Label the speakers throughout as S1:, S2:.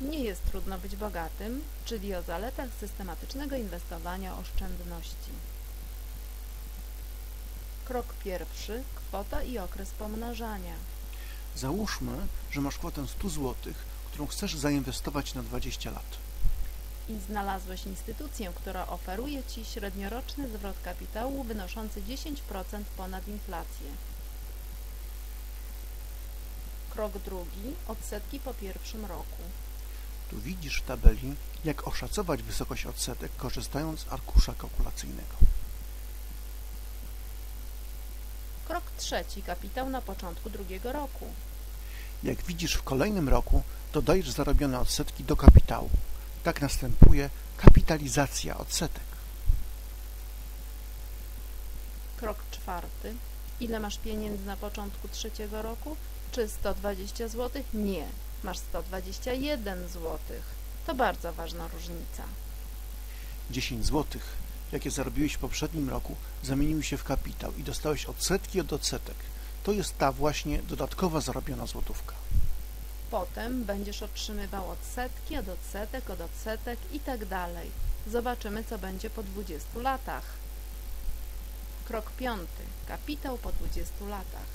S1: Nie jest trudno być bogatym, czyli o zaletach systematycznego inwestowania oszczędności. Krok pierwszy. Kwota i okres pomnażania.
S2: Załóżmy, że masz kwotę 100 zł, którą chcesz zainwestować na 20 lat.
S1: I znalazłeś instytucję, która oferuje Ci średnioroczny zwrot kapitału wynoszący 10% ponad inflację. Krok drugi. Odsetki po pierwszym roku.
S2: Tu widzisz w tabeli, jak oszacować wysokość odsetek, korzystając z arkusza kalkulacyjnego.
S1: Krok trzeci. Kapitał na początku drugiego roku.
S2: Jak widzisz w kolejnym roku, dodajesz zarobione odsetki do kapitału. Tak następuje kapitalizacja odsetek.
S1: Krok czwarty. Ile masz pieniędzy na początku trzeciego roku? Czy 120 zł? Nie. Masz 121 zł. To bardzo ważna różnica.
S2: 10 zł, jakie zarobiłeś w poprzednim roku, zamieniły się w kapitał i dostałeś odsetki od odsetek. To jest ta właśnie dodatkowa zarobiona złotówka.
S1: Potem będziesz otrzymywał odsetki od odsetek, od odsetek i tak dalej. Zobaczymy, co będzie po 20 latach. Krok piąty. Kapitał po 20 latach.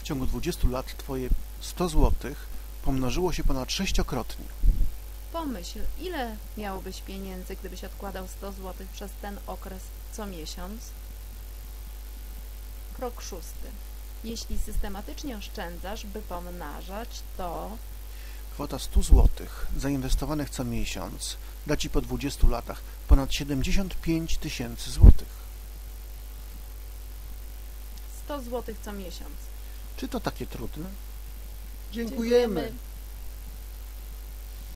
S2: W ciągu 20 lat Twoje 100 zł pomnożyło się ponad sześciokrotnie.
S1: Pomyśl, ile miałbyś pieniędzy, gdybyś odkładał 100 zł przez ten okres co miesiąc? Krok szósty. Jeśli systematycznie oszczędzasz, by pomnażać, to
S2: Kwota 100 zł zainwestowanych co miesiąc da Ci po 20 latach ponad 75 tysięcy złotych.
S1: 100 zł co miesiąc.
S2: Czy to takie trudne?
S1: Dziękujemy.